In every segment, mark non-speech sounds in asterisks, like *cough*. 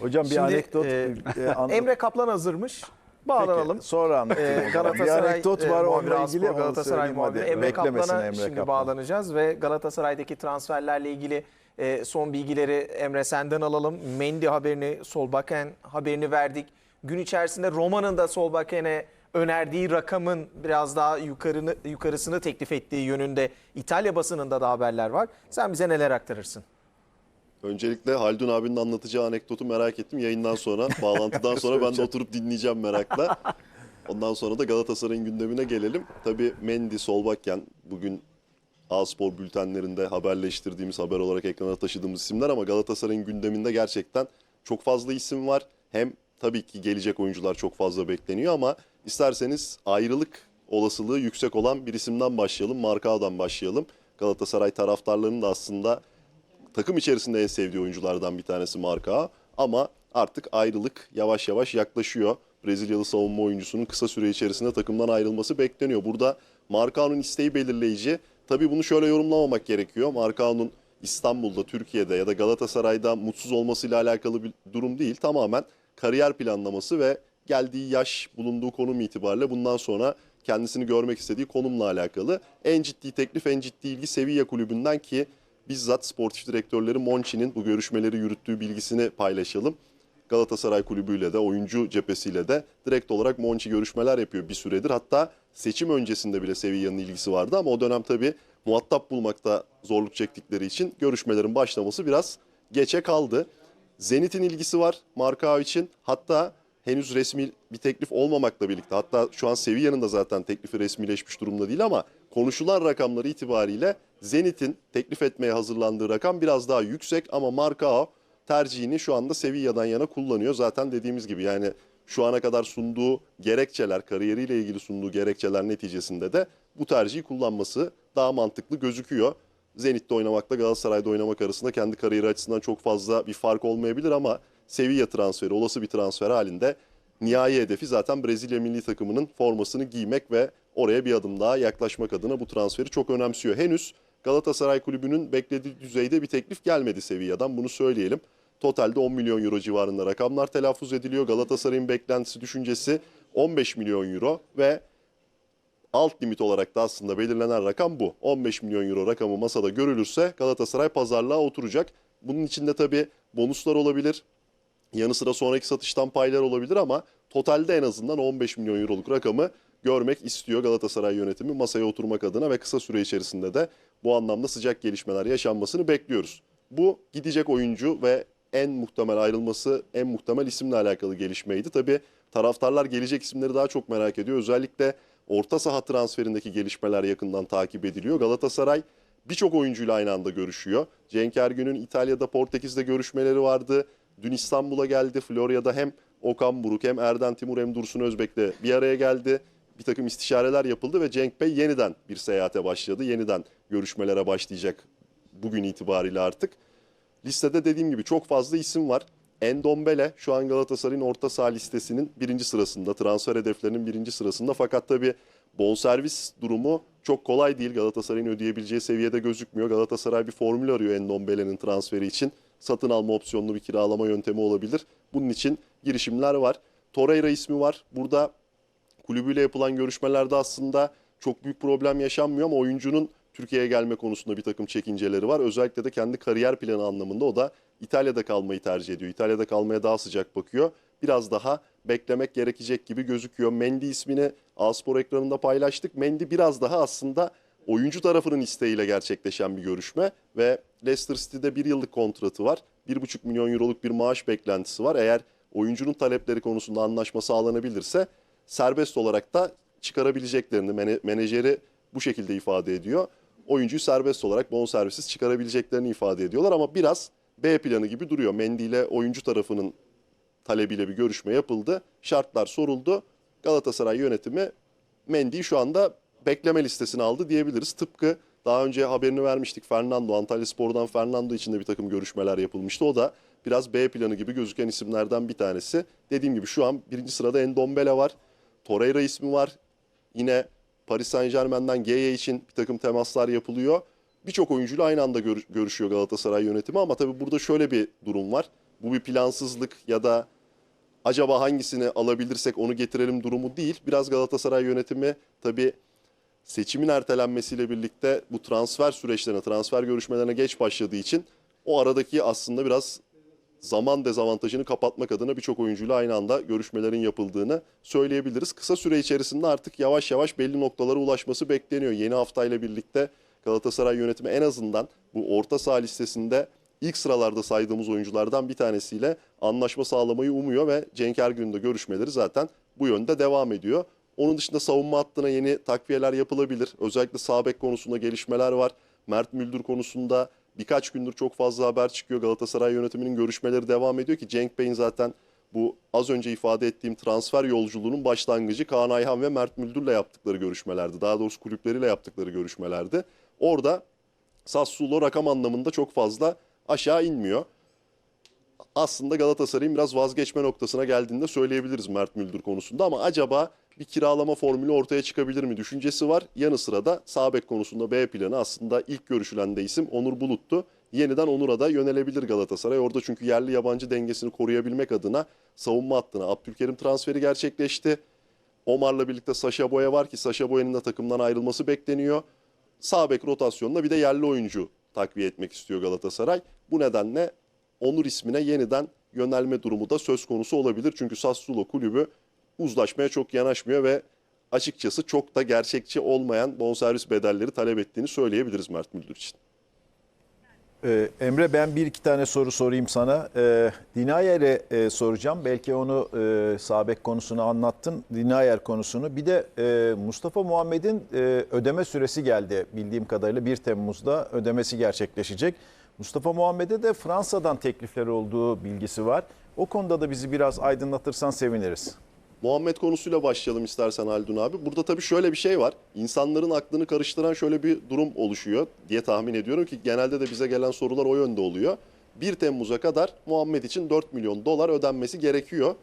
Hocam bir Şimdi, anekdot. e, e, *laughs* Emre Kaplan hazırmış. Bağlanalım. Peki, sonra anlatayım. Ee, bir Galatasaray anekdot e, var onunla Aspor ilgili. Galatasaray hadi. Emre Kaplan'a Emre şimdi Kaplan. bağlanacağız ve Galatasaray'daki transferlerle ilgili e, son bilgileri Emre senden alalım. Mendy haberini, Solbakken haberini verdik. Gün içerisinde Roma'nın da Solbakken'e önerdiği rakamın biraz daha yukarını, yukarısını teklif ettiği yönünde İtalya basınında da haberler var. Sen bize neler aktarırsın? Öncelikle Haldun abinin anlatacağı anekdotu merak ettim. Yayından sonra, *laughs* bağlantıdan sonra ben de oturup dinleyeceğim merakla. Ondan sonra da Galatasaray'ın gündemine gelelim. Tabii Mendy, Solbakken bugün A-Spor bültenlerinde haberleştirdiğimiz haber olarak ekrana taşıdığımız isimler ama Galatasaray'ın gündeminde gerçekten çok fazla isim var. Hem tabii ki gelecek oyuncular çok fazla bekleniyor ama isterseniz ayrılık olasılığı yüksek olan bir isimden başlayalım. Markao'dan başlayalım. Galatasaray taraftarlarının da aslında takım içerisinde en sevdiği oyunculardan bir tanesi Marka ama artık ayrılık yavaş yavaş yaklaşıyor. Brezilyalı savunma oyuncusunun kısa süre içerisinde takımdan ayrılması bekleniyor. Burada Markao'nun isteği belirleyici. Tabii bunu şöyle yorumlamamak gerekiyor. Markao'nun İstanbul'da, Türkiye'de ya da Galatasaray'da mutsuz olmasıyla alakalı bir durum değil. Tamamen kariyer planlaması ve geldiği yaş, bulunduğu konum itibariyle bundan sonra kendisini görmek istediği konumla alakalı. En ciddi teklif, en ciddi ilgi Sevilla kulübünden ki bizzat sportif direktörleri Monchi'nin bu görüşmeleri yürüttüğü bilgisini paylaşalım. Galatasaray kulübüyle de oyuncu cephesiyle de direkt olarak Monchi görüşmeler yapıyor bir süredir. Hatta seçim öncesinde bile Sevilla'nın ilgisi vardı ama o dönem tabii muhatap bulmakta zorluk çektikleri için görüşmelerin başlaması biraz geçe kaldı. Zenit'in ilgisi var Markao için. Hatta henüz resmi bir teklif olmamakla birlikte hatta şu an Sevilla'nın da zaten teklifi resmileşmiş durumda değil ama konuşulan rakamları itibariyle Zenit'in teklif etmeye hazırlandığı rakam biraz daha yüksek ama Markao tercihini şu anda Sevilla'dan yana kullanıyor. Zaten dediğimiz gibi yani şu ana kadar sunduğu gerekçeler, kariyeriyle ilgili sunduğu gerekçeler neticesinde de bu tercihi kullanması daha mantıklı gözüküyor. Zenit'te oynamakla Galatasaray'da oynamak arasında kendi kariyeri açısından çok fazla bir fark olmayabilir ama Sevilla transferi, olası bir transfer halinde nihai hedefi zaten Brezilya milli takımının formasını giymek ve oraya bir adım daha yaklaşmak adına bu transferi çok önemsiyor. Henüz Galatasaray kulübünün beklediği düzeyde bir teklif gelmedi Sevilla'dan bunu söyleyelim. Totalde 10 milyon euro civarında rakamlar telaffuz ediliyor. Galatasaray'ın beklentisi düşüncesi 15 milyon euro ve alt limit olarak da aslında belirlenen rakam bu. 15 milyon euro rakamı masada görülürse Galatasaray pazarlığa oturacak. Bunun içinde tabii bonuslar olabilir. Yanı sıra sonraki satıştan paylar olabilir ama totalde en azından 15 milyon euroluk rakamı görmek istiyor Galatasaray yönetimi masaya oturmak adına ve kısa süre içerisinde de bu anlamda sıcak gelişmeler yaşanmasını bekliyoruz. Bu gidecek oyuncu ve en muhtemel ayrılması, en muhtemel isimle alakalı gelişmeydi. Tabii taraftarlar gelecek isimleri daha çok merak ediyor. Özellikle orta saha transferindeki gelişmeler yakından takip ediliyor. Galatasaray birçok oyuncuyla aynı anda görüşüyor. Cenk Ergün'ün İtalya'da, Portekiz'de görüşmeleri vardı. Dün İstanbul'a geldi. Florya'da hem Okan Buruk hem Erden Timur hem Dursun Özbek'le bir araya geldi. Bir takım istişareler yapıldı ve Cenk Bey yeniden bir seyahate başladı. Yeniden görüşmelere başlayacak bugün itibariyle artık. Listede dediğim gibi çok fazla isim var. Endombele şu an Galatasaray'ın orta saha listesinin birinci sırasında, transfer hedeflerinin birinci sırasında. Fakat tabii bonservis durumu çok kolay değil. Galatasaray'ın ödeyebileceği seviyede gözükmüyor. Galatasaray bir formül arıyor Endombele'nin transferi için. Satın alma opsiyonlu bir kiralama yöntemi olabilir. Bunun için girişimler var. Torreira ismi var. Burada kulübüyle yapılan görüşmelerde aslında çok büyük problem yaşanmıyor ama oyuncunun Türkiye'ye gelme konusunda bir takım çekinceleri var. Özellikle de kendi kariyer planı anlamında o da İtalya'da kalmayı tercih ediyor. İtalya'da kalmaya daha sıcak bakıyor. Biraz daha beklemek gerekecek gibi gözüküyor. Mendy ismini A-Spor ekranında paylaştık. Mendy biraz daha aslında oyuncu tarafının isteğiyle gerçekleşen bir görüşme ve Leicester City'de bir yıllık kontratı var. 1,5 milyon euroluk bir maaş beklentisi var. Eğer oyuncunun talepleri konusunda anlaşma sağlanabilirse serbest olarak da çıkarabileceklerini menajeri bu şekilde ifade ediyor. Oyuncuyu serbest olarak bonservisiz çıkarabileceklerini ifade ediyorlar ama biraz B planı gibi duruyor. Mendy ile oyuncu tarafının talebiyle bir görüşme yapıldı. Şartlar soruldu. Galatasaray yönetimi Mendy'yi şu anda bekleme listesine aldı diyebiliriz. Tıpkı daha önce haberini vermiştik Fernando, Antalya Spor'dan Fernando için de bir takım görüşmeler yapılmıştı. O da biraz B planı gibi gözüken isimlerden bir tanesi. Dediğim gibi şu an birinci sırada Endombele var. Torreira ismi var. Yine Paris Saint Germain'den Geye için bir takım temaslar yapılıyor. Birçok oyuncuyla aynı anda görü- görüşüyor Galatasaray yönetimi ama tabii burada şöyle bir durum var. bu bir plansızlık ya da acaba hangisini alabilirsek onu getirelim durumu değil. Biraz Galatasaray yönetimi tabii seçimin ertelenmesiyle birlikte bu transfer süreçlerine, transfer görüşmelerine geç başladığı için o aradaki aslında biraz zaman dezavantajını kapatmak adına birçok oyuncuyla aynı anda görüşmelerin yapıldığını söyleyebiliriz. Kısa süre içerisinde artık yavaş yavaş belli noktalara ulaşması bekleniyor. Yeni haftayla birlikte Galatasaray yönetimi en azından bu orta saha listesinde ilk sıralarda saydığımız oyunculardan bir tanesiyle anlaşma sağlamayı umuyor ve Cenk Ergün'ün de görüşmeleri zaten bu yönde devam ediyor. Onun dışında savunma hattına yeni takviyeler yapılabilir. Özellikle sağ bek konusunda gelişmeler var. Mert Müldür konusunda birkaç gündür çok fazla haber çıkıyor. Galatasaray yönetiminin görüşmeleri devam ediyor ki Cenk Bey'in zaten bu az önce ifade ettiğim transfer yolculuğunun başlangıcı Kaan Ayhan ve Mert Müldür'le yaptıkları görüşmelerdi. Daha doğrusu kulüpleriyle yaptıkları görüşmelerdi. Orada Sassuolo rakam anlamında çok fazla aşağı inmiyor. Aslında Galatasaray'ın biraz vazgeçme noktasına geldiğinde söyleyebiliriz Mert Müldür konusunda ama acaba bir kiralama formülü ortaya çıkabilir mi düşüncesi var. Yanı sıra da sağ bek konusunda B planı aslında ilk görüşülen de isim Onur Bulut'tu. Yeniden Onur'a da yönelebilir Galatasaray. Orada çünkü yerli yabancı dengesini koruyabilmek adına savunma hattına Abdülkerim transferi gerçekleşti. Omar'la birlikte Saşa Boya var ki Saşa Boya'nın da takımdan ayrılması bekleniyor. Sağ bek rotasyonuna bir de yerli oyuncu takviye etmek istiyor Galatasaray. Bu nedenle Onur ismine yeniden yönelme durumu da söz konusu olabilir. Çünkü Sassuolo kulübü uzlaşmaya çok yanaşmıyor ve açıkçası çok da gerçekçi olmayan bonservis bedelleri talep ettiğini söyleyebiliriz Mert Müldür için. Ee, Emre ben bir iki tane soru sorayım sana. Ee, Dinayer'e e, soracağım. Belki onu e, Sabek konusunu anlattın. Dinayer konusunu. Bir de e, Mustafa Muhammed'in e, ödeme süresi geldi. Bildiğim kadarıyla 1 Temmuz'da ödemesi gerçekleşecek. Mustafa Muhammed'e de Fransa'dan teklifler olduğu bilgisi var. O konuda da bizi biraz aydınlatırsan seviniriz. Muhammed konusuyla başlayalım istersen Haldun abi. Burada tabii şöyle bir şey var. İnsanların aklını karıştıran şöyle bir durum oluşuyor diye tahmin ediyorum ki genelde de bize gelen sorular o yönde oluyor. 1 Temmuz'a kadar Muhammed için 4 milyon dolar ödenmesi gerekiyor.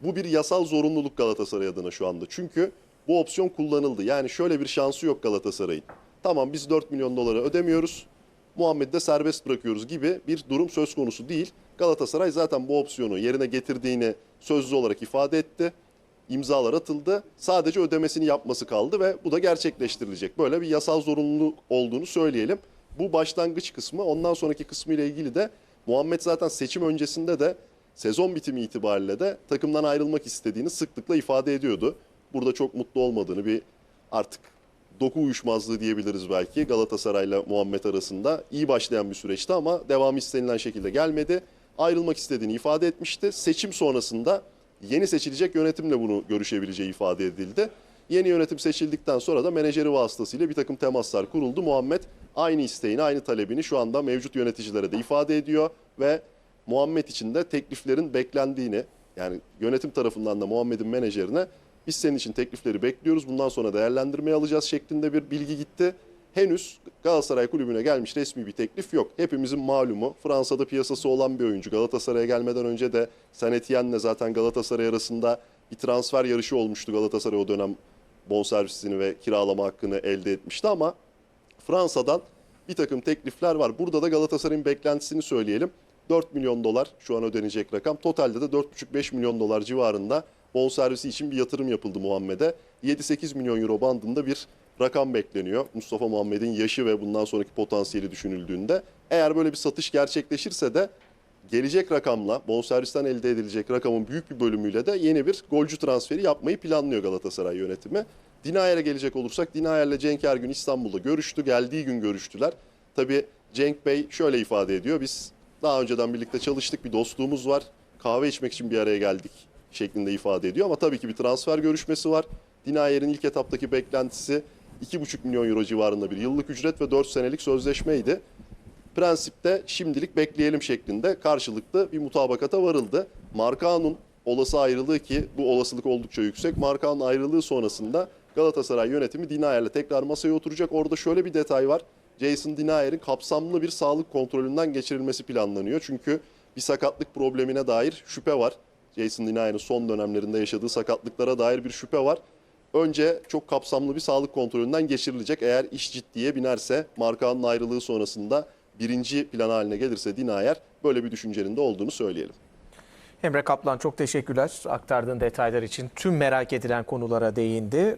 Bu bir yasal zorunluluk Galatasaray adına şu anda. Çünkü bu opsiyon kullanıldı. Yani şöyle bir şansı yok Galatasaray'ın. Tamam biz 4 milyon doları ödemiyoruz. Muhammed'i de serbest bırakıyoruz gibi bir durum söz konusu değil. Galatasaray zaten bu opsiyonu yerine getirdiğini sözlü olarak ifade etti imzalar atıldı. Sadece ödemesini yapması kaldı ve bu da gerçekleştirilecek. Böyle bir yasal zorunluluk olduğunu söyleyelim. Bu başlangıç kısmı. Ondan sonraki kısmı ile ilgili de Muhammed zaten seçim öncesinde de sezon bitimi itibariyle de takımdan ayrılmak istediğini sıklıkla ifade ediyordu. Burada çok mutlu olmadığını bir artık doku uyuşmazlığı diyebiliriz belki Galatasaray'la Muhammed arasında. iyi başlayan bir süreçti ama devam istenilen şekilde gelmedi. Ayrılmak istediğini ifade etmişti. Seçim sonrasında yeni seçilecek yönetimle bunu görüşebileceği ifade edildi. Yeni yönetim seçildikten sonra da menajeri vasıtasıyla bir takım temaslar kuruldu. Muhammed aynı isteğini, aynı talebini şu anda mevcut yöneticilere de ifade ediyor ve Muhammed için de tekliflerin beklendiğini yani yönetim tarafından da Muhammed'in menajerine biz senin için teklifleri bekliyoruz. Bundan sonra değerlendirmeye alacağız şeklinde bir bilgi gitti. Henüz Galatasaray kulübüne gelmiş resmi bir teklif yok. Hepimizin malumu Fransa'da piyasası olan bir oyuncu. Galatasaray'a gelmeden önce de Saint Etienne'le zaten Galatasaray arasında bir transfer yarışı olmuştu. Galatasaray o dönem bonservisini ve kiralama hakkını elde etmişti ama Fransa'dan bir takım teklifler var. Burada da Galatasaray'ın beklentisini söyleyelim. 4 milyon dolar şu an ödenecek rakam. Totalde de 4,5-5 milyon dolar civarında bonservisi için bir yatırım yapıldı Muhammed'e. 7-8 milyon euro bandında bir rakam bekleniyor. Mustafa Muhammed'in yaşı ve bundan sonraki potansiyeli düşünüldüğünde. Eğer böyle bir satış gerçekleşirse de gelecek rakamla, bonservisten elde edilecek rakamın büyük bir bölümüyle de yeni bir golcü transferi yapmayı planlıyor Galatasaray yönetimi. Dinayer'e gelecek olursak Dinayer'le Cenk Ergün İstanbul'da görüştü. Geldiği gün görüştüler. Tabii Cenk Bey şöyle ifade ediyor. Biz daha önceden birlikte çalıştık. Bir dostluğumuz var. Kahve içmek için bir araya geldik şeklinde ifade ediyor. Ama tabii ki bir transfer görüşmesi var. Dinayer'in ilk etaptaki beklentisi 2,5 milyon euro civarında bir yıllık ücret ve 4 senelik sözleşmeydi. Prensipte şimdilik bekleyelim şeklinde karşılıklı bir mutabakata varıldı. Markao'nun olası ayrılığı ki bu olasılık oldukça yüksek. Markao'nun ayrılığı sonrasında Galatasaray yönetimi Dinayer'le tekrar masaya oturacak. Orada şöyle bir detay var. Jason Dinayer'in kapsamlı bir sağlık kontrolünden geçirilmesi planlanıyor. Çünkü bir sakatlık problemine dair şüphe var. Jason Dinayer'in son dönemlerinde yaşadığı sakatlıklara dair bir şüphe var. Önce çok kapsamlı bir sağlık kontrolünden geçirilecek. Eğer iş ciddiye binerse markanın ayrılığı sonrasında birinci plan haline gelirse Dinayer böyle bir düşüncenin de olduğunu söyleyelim. Emre Kaplan çok teşekkürler aktardığın detaylar için. Tüm merak edilen konulara değindi.